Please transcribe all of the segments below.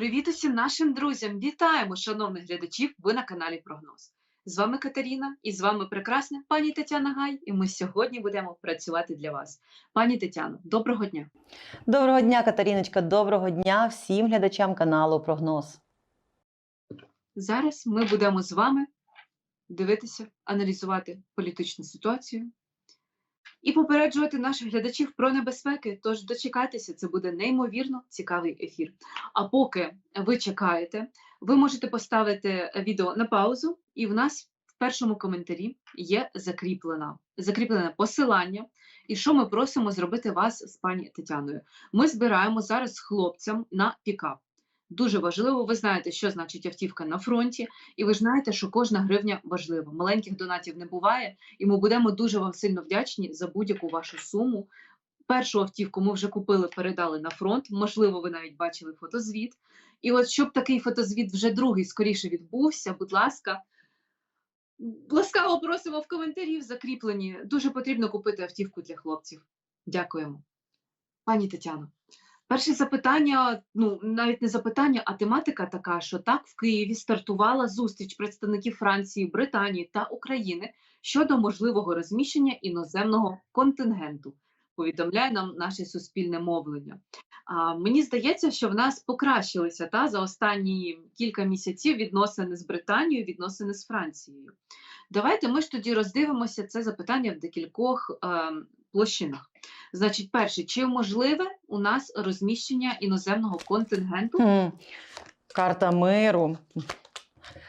Привіт усім нашим друзям! Вітаємо, шановних глядачів! Ви на каналі Прогноз. З вами Катерина і з вами прекрасна пані Тетяна Гай. І ми сьогодні будемо працювати для вас. Пані Тетяно, доброго дня! Доброго дня, Катеріночка. Доброго дня всім глядачам каналу Прогноз. Зараз ми будемо з вами дивитися, аналізувати політичну ситуацію і попереджувати наших глядачів про небезпеки. Тож дочекайтеся, це буде неймовірно цікавий ефір. А поки ви чекаєте, ви можете поставити відео на паузу, і в нас в першому коментарі є закріплена, закріплене посилання. І що ми просимо зробити вас з пані Тетяною? Ми збираємо зараз хлопцям на пікап. Дуже важливо, ви знаєте, що значить автівка на фронті, і ви знаєте, що кожна гривня важлива. Маленьких донатів не буває, і ми будемо дуже вам сильно вдячні за будь-яку вашу суму. Першу автівку ми вже купили, передали на фронт. Можливо, ви навіть бачили фотозвіт. І от щоб такий фотозвіт вже другий скоріше відбувся, будь ласка, ласкаво просимо в коментарі в закріплені. Дуже потрібно купити автівку для хлопців. Дякуємо. Пані Тетяно. Перше запитання, ну навіть не запитання, а тематика така, що так в Києві стартувала зустріч представників Франції, Британії та України щодо можливого розміщення іноземного контингенту. Повідомляє нам наше суспільне мовлення. А, мені здається, що в нас покращилися та за останні кілька місяців відносини з Британією, відносини з Францією. Давайте ми ж тоді роздивимося це запитання в декількох е, площинах. Значить, перше, чи можливе у нас розміщення іноземного контингенту? Хм. Карта миру,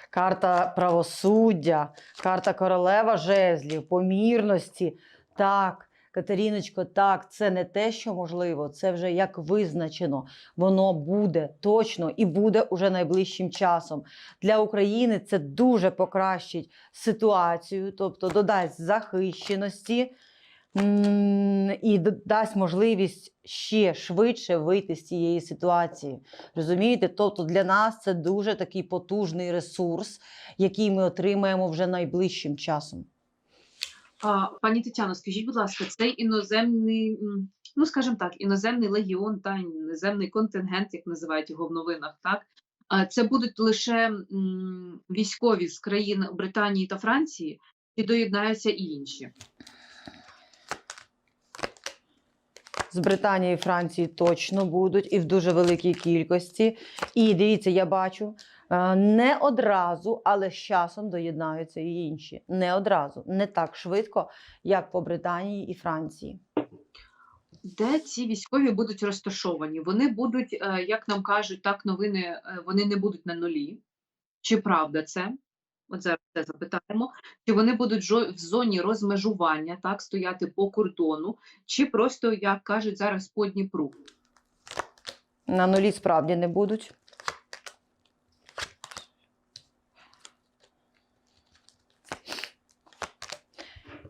карта правосуддя, карта королева жезлів, помірності. Так, Катеріночко, так, це не те, що можливо, це вже як визначено. Воно буде точно і буде уже найближчим часом. Для України це дуже покращить ситуацію, тобто додасть захищеності. І дасть можливість ще швидше вийти з цієї ситуації. Розумієте? Тобто для нас це дуже такий потужний ресурс, який ми отримаємо вже найближчим часом. Пані Тетяно, скажіть, будь ласка, цей іноземний, ну скажімо так, іноземний легіон та іноземний контингент, як називають його в новинах, так? Це будуть лише військові з країн Британії та Франції, чи доєднаються і інші? З Британії і Франції точно будуть і в дуже великій кількості. І дивіться, я бачу е, не одразу, але з часом доєднаються і інші. Не одразу, не так швидко, як по Британії і Франції. Де ці військові будуть розташовані? Вони будуть, е, як нам кажуть, так новини, е, вони не будуть на нулі. Чи правда це? От зараз це запитаємо. Чи вони будуть в зоні розмежування, так, стояти по кордону, чи просто, як кажуть зараз, по Дніпру? На нулі справді не будуть.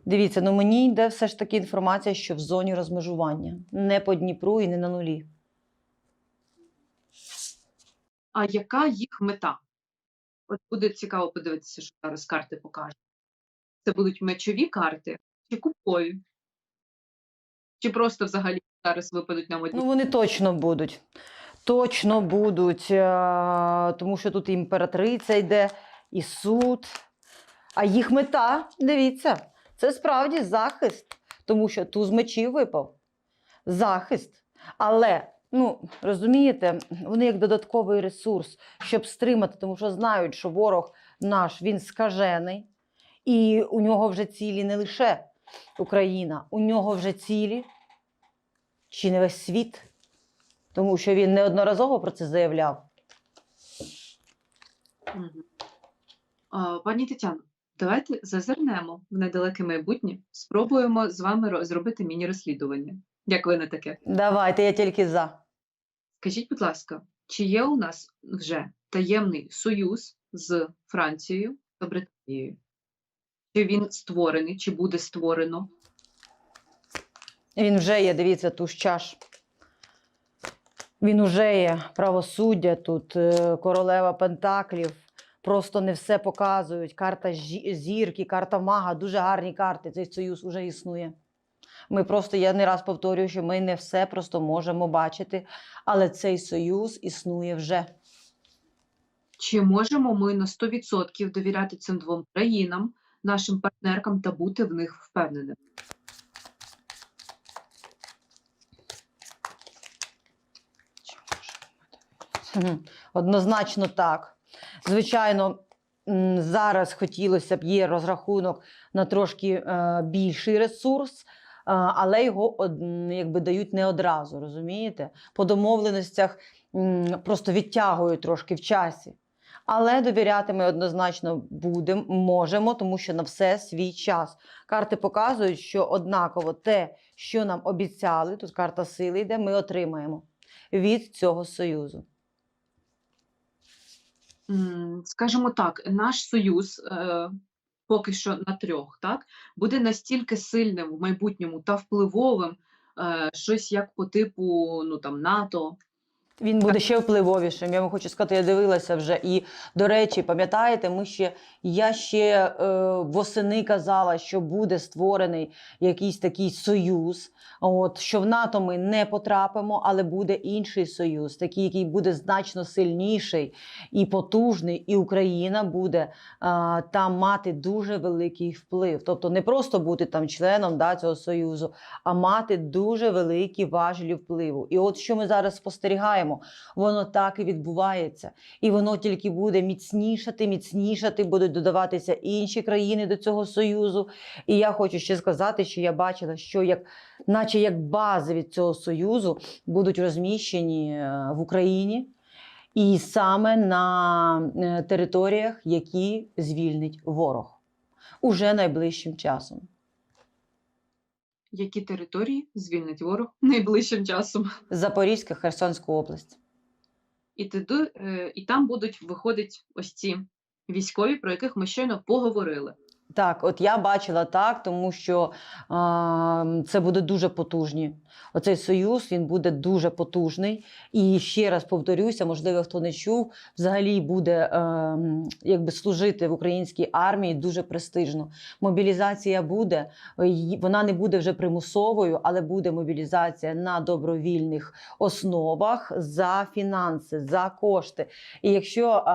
Дивіться, ну мені йде все ж таки інформація, що в зоні розмежування. Не по Дніпру і не на нулі. А яка їх мета? От буде цікаво подивитися, що зараз карти покажуть. Це будуть мечові карти чи кубкові? Чи просто взагалі зараз випадуть нам одні? Ну, вони точно будуть. Точно будуть, е, тому що тут і імператриця йде, і суд. А їх мета, дивіться, це справді захист, тому що туз мечів випав. Захист. Але, ну, розумієте, вони як додатковий ресурс, щоб стримати, тому що знають, що ворог наш він скажений, і у нього вже цілі не лише Україна, у нього вже цілі чи не весь світ, тому що він неодноразово про це заявляв. Пані Тетяно, давайте зазирнемо в недалеке майбутнє, спробуємо з вами ро- зробити міні-розслідування. Як ви на таке? Давайте, я тільки за. Скажіть, будь ласка, чи є у нас вже таємний союз з Францією та Британією? Чи він створений, чи буде створено? Він вже є, дивіться, туж чаш. Він уже є правосуддя тут, е, королева Пентаклів. Просто не все показують. Карта зірки, карта мага, дуже гарні карти. Цей союз вже існує. Ми просто, я не раз повторюю, що ми не все просто можемо бачити, але цей союз існує вже. Чи можемо ми на 100% довіряти цим двом країнам, нашим партнеркам та бути в них впевненими? Однозначно так. Звичайно, зараз хотілося б є розрахунок на трошки е, більший ресурс, але його якби дають не одразу, розумієте? По домовленостях просто відтягують трошки в часі. Але довіряти ми однозначно будемо, можемо, тому що на все свій час. Карти показують, що однаково те, що нам обіцяли, тут карта сили йде, ми отримаємо від цього союзу. Скажімо так, наш союз е, поки що на трьох, так, буде настільки сильним в майбутньому та впливовим, е, щось як по типу ну, там, НАТО. Він буде ще впливовішим. Я вам хочу сказати, я дивилася вже. І, до речі, пам'ятаєте, ми ще, я ще е, восени казала, що буде створений якийсь такий союз. От, що в НАТО ми не потрапимо, але буде інший союз, такий, який буде значно сильніший і потужний, і Україна буде е, там мати дуже великий вплив. Тобто не просто бути там членом да, цього союзу, а мати дуже великі важелі впливу. І от що ми зараз спостерігаємо, воно так і відбувається. І воно тільки буде міцнішати, міцнішати, будуть додаватися інші країни до цього союзу. І я хочу ще сказати, що я бачила, що як, наче як бази від цього союзу будуть розміщені е, в Україні. І саме на е, територіях, які звільнить ворог уже найближчим часом. Які території звільнить ворог найближчим часом? Запорізька, Херсонська область. І, туди, е, і там будуть виходить ось ці військові, про яких ми щойно поговорили. Так, от я бачила так, тому що а, це буде дуже потужні. Оцей союз він буде дуже потужний. І ще раз повторюся, можливо, хто не чув, взагалі буде е, якби служити в українській армії дуже престижно. Мобілізація буде, вона не буде вже примусовою, але буде мобілізація на добровільних основах за фінанси, за кошти. І якщо а,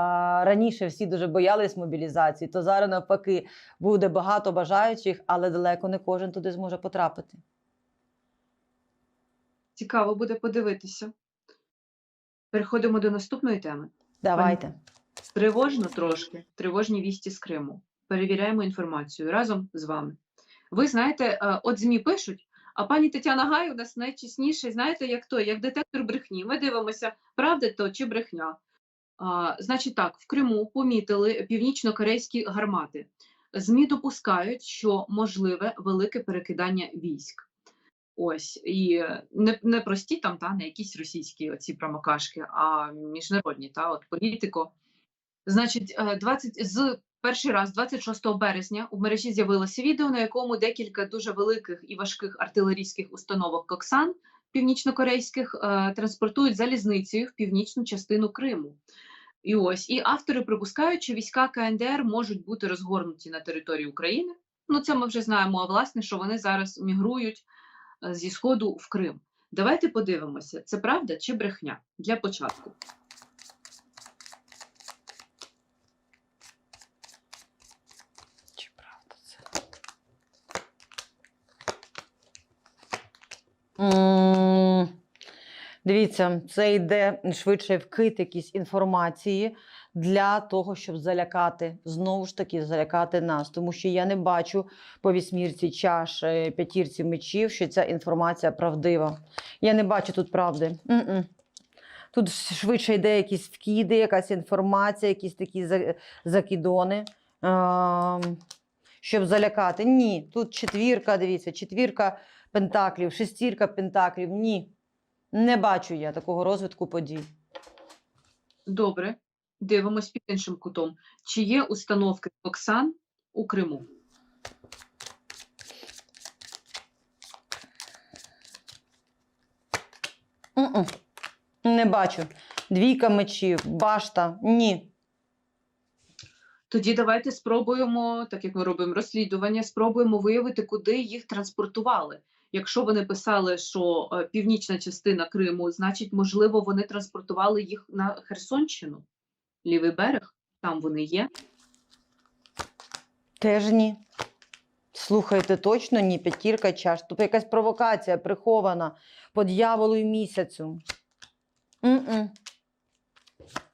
раніше всі дуже боялись мобілізації, то зараз навпаки буде багато бажаючих, але далеко не кожен туди зможе потрапити. Цікаво буде подивитися. Переходимо до наступної теми. Давайте. Тривожно трошки, тривожні вісті з Криму. Перевіряємо інформацію разом з вами. Ви знаєте, е, от ЗМІ пишуть, а пані Тетяна Гай у нас найчесніший, знаєте, як той, як детектор брехні. Ми дивимося, правда то чи брехня. А, значить так, в Криму помітили північно-корейські гармати. ЗМІ допускають, що можливе велике перекидання військ. Ось і е, не, не прості там, та не якісь російські оці промокашки, а міжнародні, та от політико. Значить, е, 20, з перший раз, 26 березня, у мережі з'явилося відео, на якому декілька дуже великих і важких артилерійських установок Коксан північнокорейських е, транспортують залізницею в північну частину Криму. І ось і автори припускають, що війська КНДР можуть бути розгорнуті на території України. Ну це ми вже знаємо. А власне, що вони зараз мігрують е, зі сходу в Крим. Давайте подивимося, це правда чи брехня для початку. Чи правда це? М, Дивіться, це йде швидше вкид якісь інформації для того, щоб залякати, знову ж таки, залякати нас. Тому що я не бачу по вісьмірці чаш, п'ятірці мечів, що ця інформація правдива. Я не бачу тут правди. М-м. Тут швидше йде якісь вкиди, якась інформація, якісь такі за- закидони. Щоб залякати. Ні, тут четвірка, дивіться, четвірка пентаклів, шестірка пентаклів. Ні. Не бачу я такого розвитку подій. Добре, дивимось під іншим кутом. Чи є установки Оксан у Криму? М-м. Не бачу. Двійка мечів, башта. Ні. Тоді давайте спробуємо, так як ми робимо розслідування, спробуємо виявити, куди їх транспортували. Якщо вони писали, що е, північна частина Криму, значить, можливо, вони транспортували їх на Херсонщину. лівий берег, там вони є. Теж ні. Слухайте, точно ні, п'ятірка чаш. Тут якась провокація прихована по дьяволу і місяцю. М-м.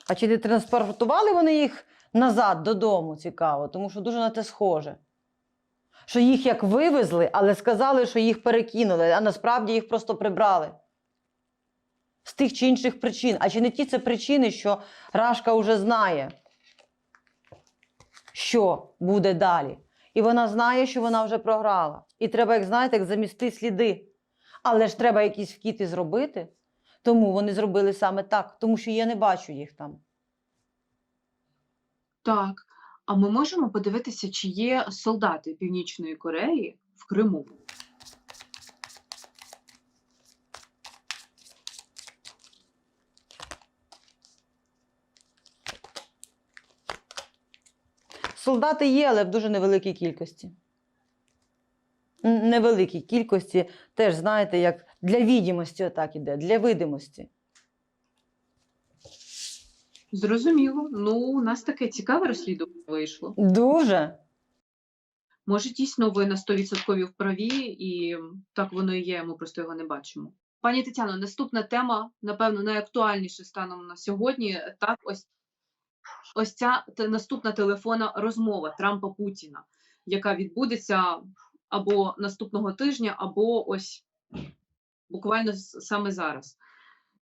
А чи не транспортували вони їх назад додому? Цікаво, тому що дуже на те схоже. Що їх як вивезли, але сказали, що їх перекинули, а насправді їх просто прибрали. З тих чи інших причин. А чи не ті це причини, що Рашка вже знає, що буде далі? І вона знає, що вона вже програла. І треба, як знаєте, як замісти сліди. Але ж треба якісь вкіти зробити. Тому вони зробили саме так, тому що я не бачу їх там. Так. А ми можемо подивитися, чи є солдати Північної Кореї в Криму. Солдати є, але в дуже невеликій кількості. Невеликій кількості, теж, знаєте, як для відомості отак іде, для видимості. Зрозуміло. Ну, у нас таке цікаве розслідування вийшло. Дуже. Може, дійсно ви на 100% вправі, і так воно і є, ми просто його не бачимо. Пані Тетяно, наступна тема, напевно, найактуальніша станом на сьогодні. Так, ось, ось ця наступна телефонна розмова Трампа Путіна, яка відбудеться або наступного тижня, або ось буквально саме зараз.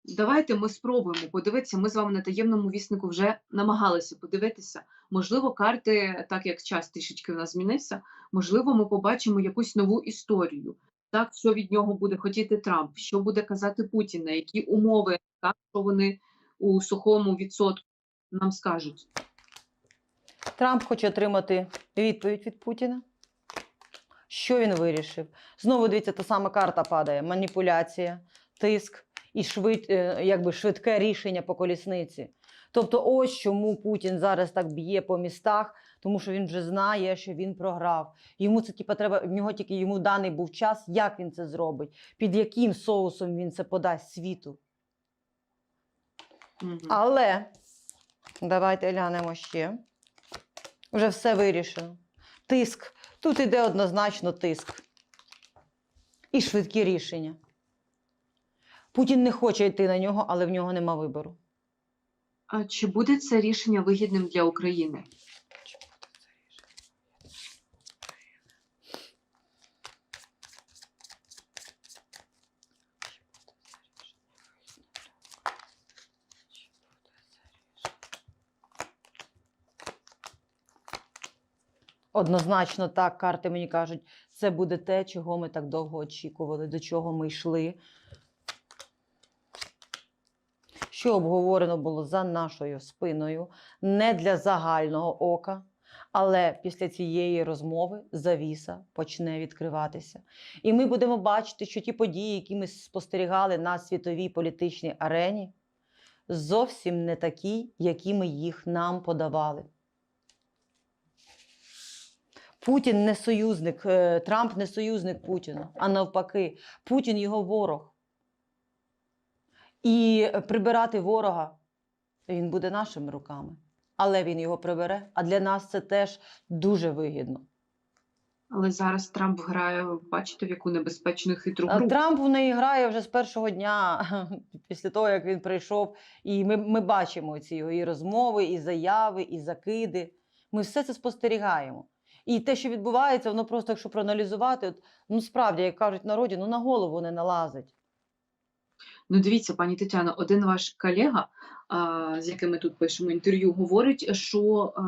Давайте ми спробуємо подивитися. Ми з вами на таємному віснику вже намагалися подивитися. Можливо, карти, так як час трішечки в нас змінився, можливо, ми побачимо якусь нову історію. Так, що від нього буде хотіти Трамп, що буде казати Путін, на які умови, так, що вони у сухому відсотку нам скажуть. Трамп хоче отримати відповідь від Путіна. Що він вирішив? Знову дивіться, та сама карта падає: маніпуляція, тиск і швид, е, якби швидке рішення по колісниці. Тобто, ось чому Путін зараз так б'є по містах, тому що він вже знає, що він програв. Йому це типа треба в нього тільки йому даний був час, як він це зробить, під яким соусом він це подасть світу. Мгм. Але давайте глянемо ще. Вже все вирішено. Тиск. Тут іде однозначно тиск. І швидкі рішення. Путін не хоче йти на нього, але в нього нема вибору. А чи буде це рішення вигідним для України? Однозначно так, карти мені кажуть, це буде те, чого ми так довго очікували, до чого ми йшли. Що обговорено було за нашою спиною, не для загального ока, але після цієї розмови завіса почне відкриватися. І ми будемо бачити, що ті події, які ми спостерігали на світовій політичній арені, зовсім не такі, які ми їх нам подавали. Путін не союзник, е, Трамп не союзник Путіна, а навпаки, Путін його ворог. І прибирати ворога він буде нашими руками. Але він його прибере. А для нас це теж дуже вигідно. Але зараз Трамп грає, бачите, в яку небезпечну хитру А гру. Трамп в неї грає вже з першого дня, після того, як він прийшов. І ми, ми бачимо ці його і розмови, і заяви, і закиди. Ми все це спостерігаємо. І те, що відбувається, воно просто, якщо проаналізувати, от, ну справді, як кажуть народі, ну на голову не налазить. Ну, дивіться, пані Тетяно, один ваш колега, з яким ми тут пишемо інтерв'ю, говорить, що е,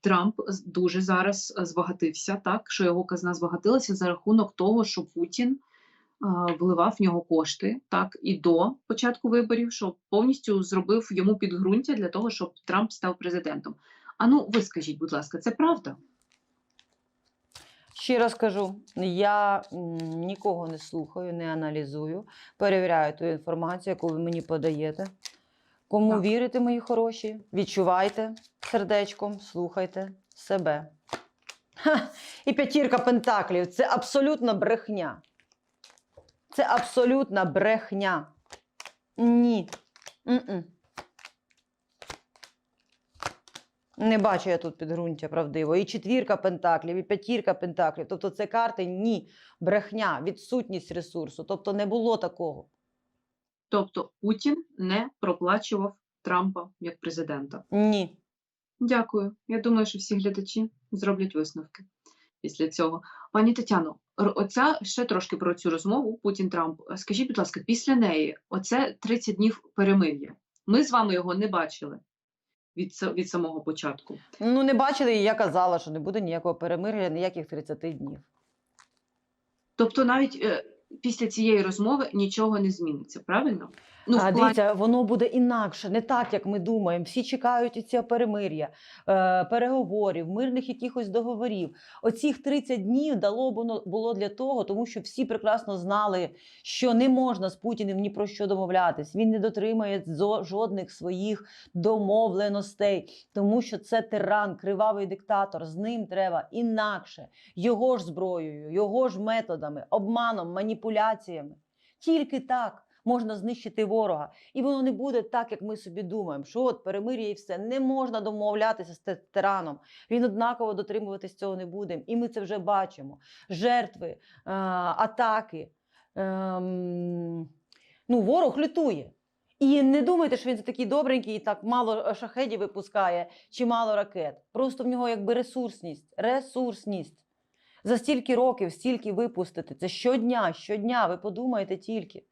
Трамп дуже зараз збагатився, так що його казна збагатилася за рахунок того, що Путін вливав в нього кошти, так і до початку виборів, що повністю зробив йому підґрунтя для того, щоб Трамп став президентом. А ну, ви скажіть, будь ласка, це правда? Ще раз кажу, я нікого не слухаю, не аналізую, перевіряю ту інформацію, яку ви мені подаєте. Кому Так. вірите, мої хороші, відчувайте сердечком, слухайте себе. Ха! І п'ятірка пентаклів це абсолютна брехня. Це абсолютна брехня. Ні. М-м. Не бачу я тут підґрунтя правдиво. І четвірка пентаклів, і п'ятірка пентаклів. Тобто це карти ні, брехня, відсутність ресурсу. Тобто не було такого. Тобто Путін не проплачував Трампа як президента. Ні. Дякую. Я думаю, що всі глядачі зроблять висновки після цього. Пані Тетяно, оця ще трошки про цю розмову Путін Трамп. Скажіть, будь ласка, після неї оце 30 днів перемир'я. Ми з вами його не бачили від, від самого початку. Ну, не бачили, і я казала, що не буде ніякого перемир'я, ніяких 30 днів. Тобто, навіть е, після цієї розмови нічого не зміниться, правильно? Ну, а, дивіться, воно буде інакше, не так, як ми думаємо. Всі чекають і цього перемир'я, е, переговорів, мирних якихось договорів. Оцих 30 днів дало воно було для того, тому що всі прекрасно знали, що не можна з Путіним ні про що домовлятись. Він не дотримує зо- жодних своїх домовленостей, тому що це тиран, кривавий диктатор. З ним треба інакше, його ж зброєю, його ж методами, обманом, маніпуляціями. Тільки так можна знищити ворога. І воно не буде так, як ми собі думаємо, що от перемир'я і все. Не можна домовлятися з тираном. Він однаково дотримуватись цього не буде. І ми це вже бачимо. Жертви, е, атаки. ем, ну, ворог лютує. І не думайте, що він такий добренький і так мало е, шахедів випускає чи мало ракет. Просто в нього якби ресурсність. Ресурсність. За стільки років, стільки випустити. Це щодня, щодня, ви подумайте тільки.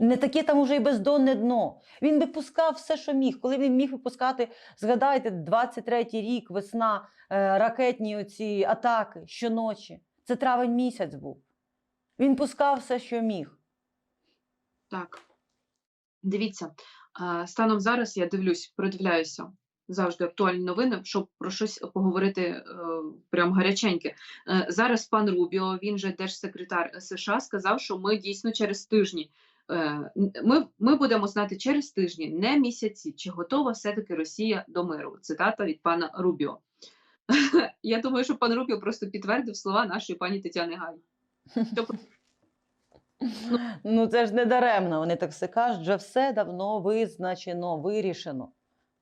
Не таке там уже і бездонне дно. Він випускав все, що міг. Коли він міг випускати, згадайте, 23-й рік, весна, е, ракетні оці атаки щоночі. Це травень місяць був. Він пускав все, що міг. Так. Дивіться, станом зараз я дивлюсь, продивляюся завжди актуальні новини, щоб про щось поговорити е, прям гаряченьке. Е, Зараз пан Рубіо, він же держсекретар США, сказав, що ми дійсно через тижні. Е, Ми, ми будемо знати через тижні, не місяці, чи готова все-таки Росія до миру. Цитата від пана Рубіо. Я думаю, що пан Рубіо просто підтвердив слова нашої пані Тетяни Гай. Тобто Ну це ж не даремно. Вони так все кажуть, вже все давно визначено, вирішено.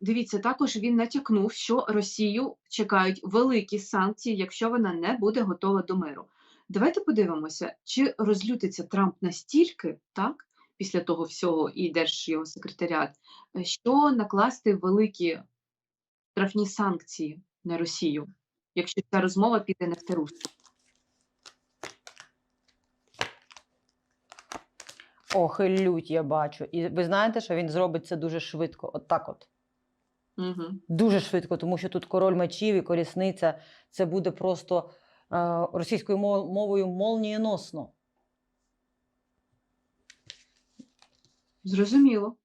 Дивіться, також він натякнув, що Росію чекають великі санкції, якщо вона не буде готова до миру. Давайте подивимося, чи розлютиться Трамп настільки, так, після того всього, і держ його секретаріат, е, що накласти великі штрафні санкції на Росію, якщо ця розмова піде не в те русло. Ох, і лють, я бачу. І ви знаєте, що він зробить це дуже швидко. От так от. Угу. Дуже швидко, тому що тут король мечів і колісниця це буде просто е, російською мовою молнієносно. Зрозуміло.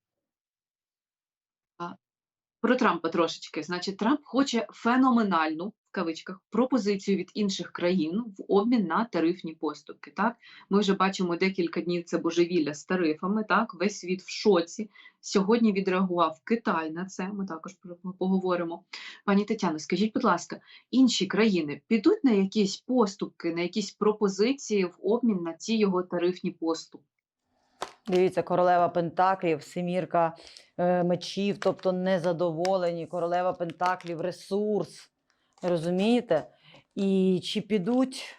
Про Трампа трошечки. Значить, Трамп хоче феноменальну в кавичках пропозицію від інших країн в обмін на тарифні поступки. Так, ми вже бачимо декілька днів це божевілля з тарифами. Так, весь світ в шоці. Сьогодні відреагував Китай на це. Ми також поговоримо. Пані Тетяно, скажіть, будь ласка, інші країни підуть на якісь поступки, на якісь пропозиції в обмін на ці його тарифні поступки? Дивіться, королева Пентаклів, семірка е, мечів, тобто незадоволені, королева Пентаклів, ресурс. Розумієте? І чи підуть?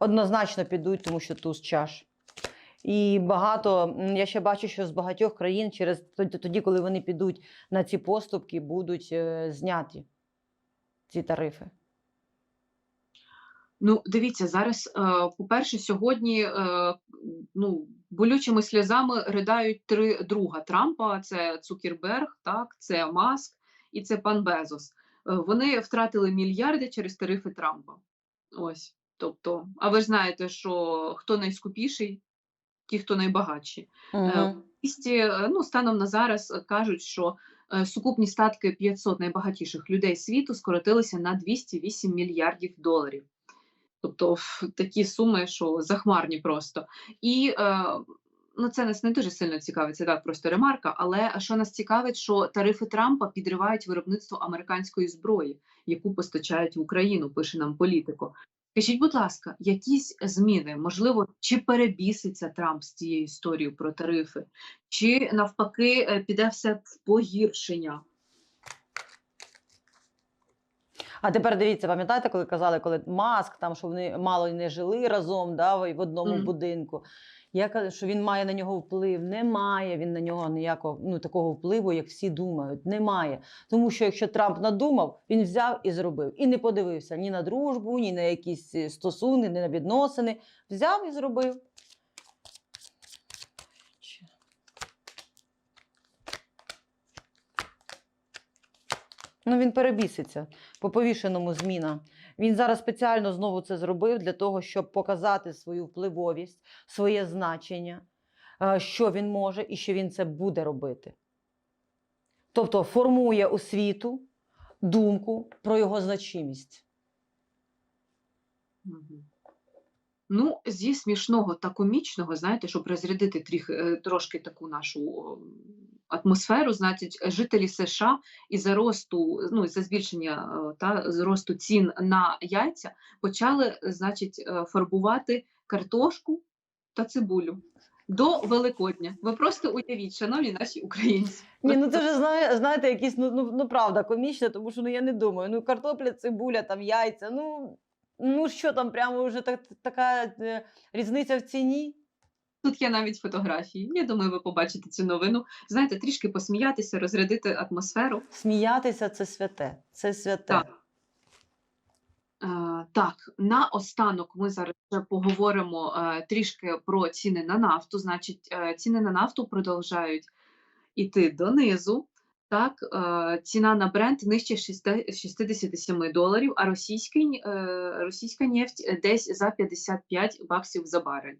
Однозначно підуть, тому що туз чаш. І багато, я ще бачу, що з багатьох країн через тоді, тоді, коли вони підуть на ці поступки, будуть е, зняті ці тарифи. Ну, дивіться, зараз, е, по-перше, сьогодні е, ну, болючими сльозами ридають три друга Трампа: це Цукерберг, так, це Маск і це пан Безос. Е, Вони втратили мільярди через тарифи Трампа. Ось. Тобто, а ви ж знаєте, що хто найскупіший, ті, хто найбагатші. Мгм. Місті, ну, станом на зараз кажуть, що сукупні статки 500 найбагатіших людей світу скоротилися на 208 мільярдів доларів. Тобто ф, такі суми, що захмарні просто. І е, ну, це нас не дуже сильно цікавить, це так просто ремарка. Але що нас цікавить, що тарифи Трампа підривають виробництво американської зброї, яку постачають в Україну, пише нам політико. Скажіть, будь ласка, якісь зміни, можливо, чи перебіситься Трамп з цією історією про тарифи, чи навпаки е, піде все в погіршення? А тепер дивіться, пам'ятаєте, коли казали, коли маск, там, що вони мало не жили разом да, в одному Мгм. будинку. Я кажу, що він має на нього вплив. Немає він на нього ніякого ну, такого впливу, як всі думають. Немає. Тому що якщо Трамп надумав, він взяв і зробив. І не подивився ні на дружбу, ні на якісь е, стосунки, ні на відносини. Взяв і зробив. Ну, він перебіситься по повішеному зміна. Він зараз спеціально знову це зробив для того, щоб показати свою впливовість, своє значення, е, що він може і що він це буде робити. Тобто формує освіту, думку про його значимість. Ну, зі смішного та комічного, знаєте, щоб розрядити тріх, е, трошки таку нашу атмосферу, значить, жителі США із-за росту, ну, із-за збільшення е, та зросту цін на яйця почали, значить, е, фарбувати картошку та цибулю до Великодня. Ви просто уявіть, шановні наші українці. Ні, ну це вже знає, знаєте, якісь ну, ну, ну правда комічне, тому що ну я не думаю. Ну, картопля, цибуля, там яйця. Ну, ну що там, прямо вже так, така е, різниця в ціні. Тут є навіть фотографії. Я думаю, ви побачите цю новину. Знаєте, трішки посміятися, розрядити атмосферу. Сміятися це святе. Це святе. Так. Е, так, наостанок ми зараз ще поговоримо е, трішки про ціни на нафту. Значить, е, ціни на нафту продовжують іти донизу. Так, е, ціна на бренд нижче 67 доларів, а російський, е, російська нефть десь за 55 баксів за барель. Е,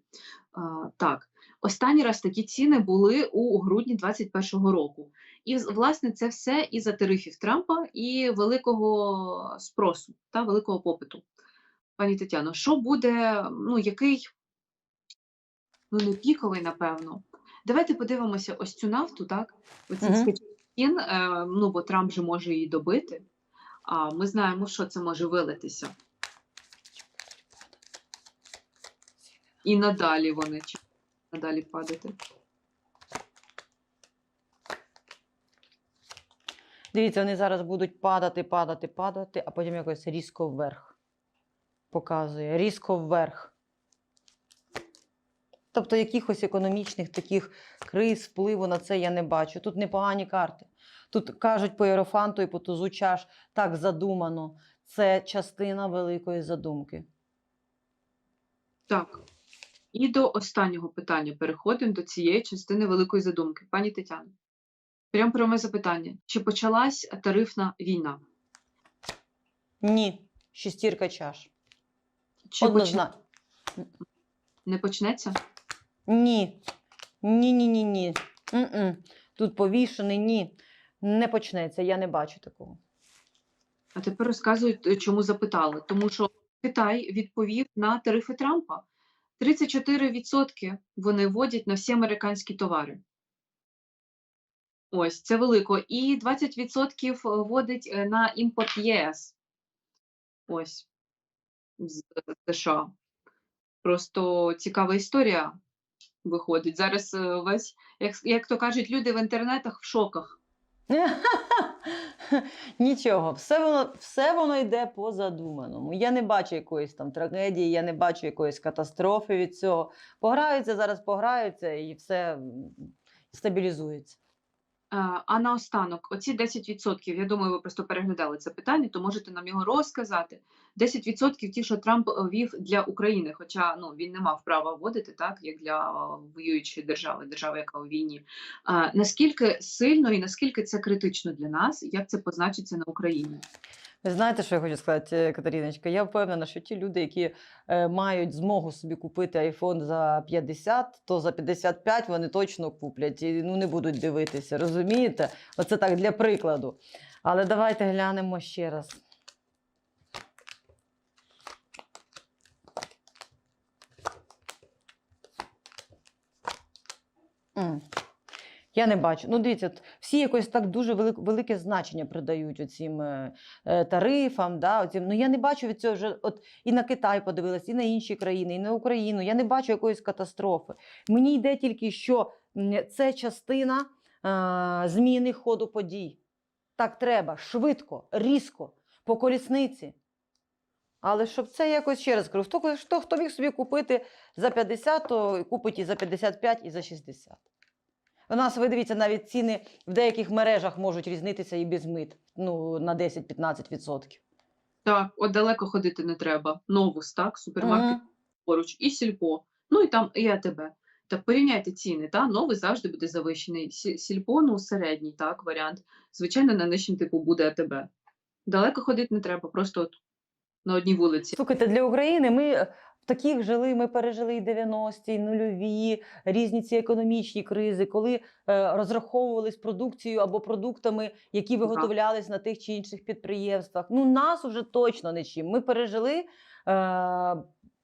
так, останній раз такі ціни були у грудні 2021 року. І власне це все із-за тарифів Трампа і великого спросу та великого попиту. Пані Тетяно, що буде, ну який, ну не піковий, напевно. Давайте подивимося ось цю нафту, так? Оці Мгм. Скачки е, ну бо Трамп же може її добити. А ми знаємо, що це може вилитися. І надалі вони надалі падати. Дивіться, вони зараз будуть падати, падати, падати, а потім якось різко вверх. Показує. Різко вверх. Тобто якихось економічних таких криз, впливу на це я не бачу. Тут непогані карти. Тут кажуть по Єрофанту і по тузу чаш так задумано. Це частина великої задумки. Так. І до останнього питання переходимо до цієї частини великої задумки. Пані Тетяно, прямо пряме запитання: чи почалась тарифна війна? Ні, шістірка чаш. Чи. Однозначно. не почнеться? Ні. Ні, ні, ні, ні. М-м. Тут повішений, ні. Не почнеться, я не бачу такого. А тепер розказують, е, чому запитали. Тому що Китай відповів на тарифи Трампа. 34% вони вводять на всі американські товари. Ось, це велико. І 20% вводить е, на імпорт ЄС. Ось. З США. Просто цікава історія виходить. Зараз е, весь, як, як то кажуть, люди в інтернетах в шоках. Нічого, все воно, все воно йде по задуманому. Я не бачу якоїсь там трагедії, я не бачу якоїсь катастрофи від цього. Пограються зараз, пограються і все стабілізується. Е, А наостанок, оці 10%, я думаю, ви просто переглядали це питання, то можете нам його розказати. 10% ті, що Трамп вів для України, хоча ну, він не мав права вводити, так, як для е, воюючої держави, держави, яка у війні. А, наскільки сильно і наскільки це критично для нас, як це позначиться на Україні? Ви знаєте, що я хочу сказати, е, Катериночка? Я впевнена, що ті люди, які е, мають змогу собі купити iPhone за 50, то за 55 вони точно куплять і ну, не будуть дивитися. Розумієте? Оце так для прикладу. Але давайте глянемо ще раз. М. Я не бачу. Ну, дивіться, всі якось так дуже велик, велике значення придають оцім е, е, тарифам. Да, оцім. Ну, я не бачу від цього вже от і на Китай подивилась, і на інші країни, і на Україну. Я не бачу якоїсь катастрофи. Мені йде тільки, що це частина е, зміни ходу подій. Так треба, швидко, різко. по колісниці. Але щоб це якось ще раз кажу, хто, хто міг собі купити за 50, то купить і за 55, і за 60. У нас, ви дивіться, навіть ціни в деяких мережах можуть різнитися і без мит ну, на 10-15%. Так, от далеко ходити не треба. Новус, так, супермаркет Мгм. поруч, і сільпо, ну і там і АТБ. Так порівняйте ціни, та новий завжди буде завищений. Сі- Сільпо, ну середній, так, варіант. Звичайно, на нижчим типу буде АТБ. Далеко ходити не треба, просто от на одній вулиці. Слухайте, для України ми в таких жили, ми пережили і 90-ті, і нульові, різні ці економічні кризи, коли е, розраховувались продукцією або продуктами, які виготовлялись на тих чи інших підприємствах. Ну, нас уже точно не чим. Ми пережили. Е,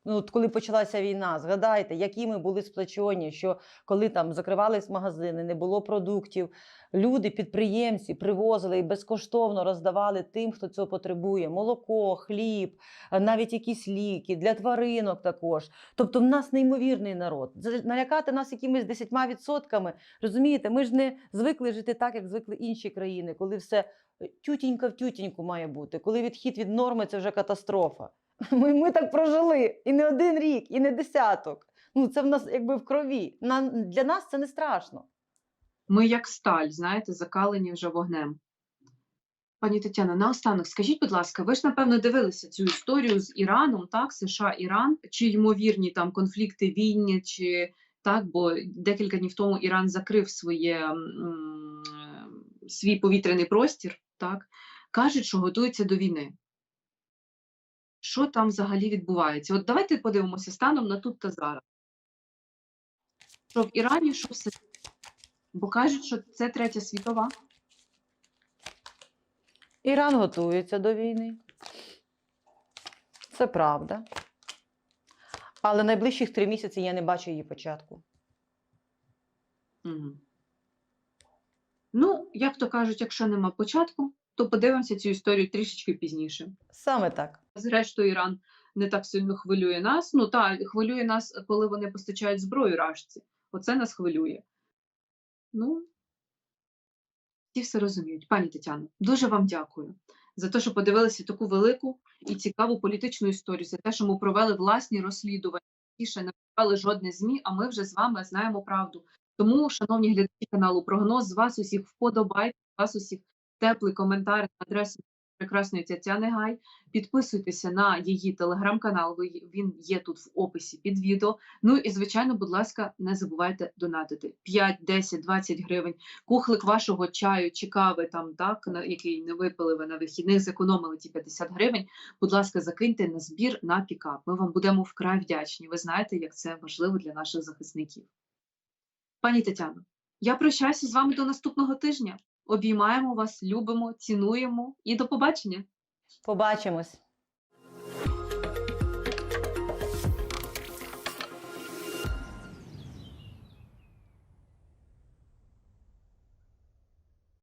Ну, от коли почалася війна, згадайте, які ми були сплачені, що коли там закривались магазини, не було продуктів, люди, підприємці привозили і безкоштовно роздавали тим, хто цього потребує: молоко, хліб, навіть якісь ліки для тваринок також. Тобто, в нас неймовірний народ. Налякати нас якимись 10 відсотками. Розумієте, ми ж не звикли жити так, як звикли інші країни, коли все е, тютінька в тютіньку має бути, коли відхід від норми це вже катастрофа. Ми, ми так прожили і не один рік, і не десяток. Ну, це в нас якби в крові. На, для нас це не страшно. Ми як сталь, знаєте, закалені вже вогнем. Пані Тетяно, наостанок, скажіть, будь ласка, ви ж напевно дивилися цю історію з Іраном, так, США, Іран, чи ймовірні там конфлікти, війни, чи так, бо декілька днів тому Іран закрив своє, м, свій повітряний простір, так, кажуть, що готується до війни. Що там взагалі відбувається? От давайте подивимося станом на тут та зараз. Що в Ірані, що в США. Бо кажуть, що це третя світова. Іран готується до війни. Це правда. Але найближчих три місяці я не бачу її початку. Мгм. Ну, як то кажуть, якщо нема початку, то подивимося цю історію трішечки пізніше. Саме так. Зрештою, Іран не так сильно хвилює нас. Ну так, хвилює нас, коли вони постачають зброю рашці. Оце нас хвилює. Ну, всі все розуміють. Пані Тетяно, дуже вам дякую за те, що подивилися таку велику і цікаву політичну історію, за те, що ми провели власні розслідування. Більше не провели жодне ЗМІ, а ми вже з вами знаємо правду. Тому, шановні глядачі каналу, прогноз з вас усіх вподобайте, з вас усіх теплий коментар на адресу прекрасної Тетяни Гай. Підписуйтеся на її телеграм-канал. Він є тут в описі під відео. Ну і звичайно, будь ласка, не забувайте донатити 5, 10, 20 гривень. Кухлик вашого чаю чи кави, там так який не випили ви на вихідних, зекономили ті 50 гривень. Будь ласка, закиньте на збір на пікап. Ми вам будемо вкрай вдячні. Ви знаєте, як це важливо для наших захисників. Пані Тетяно, я прощаюся з вами до наступного тижня. Обіймаємо вас, любимо, цінуємо і до побачення. Побачимось.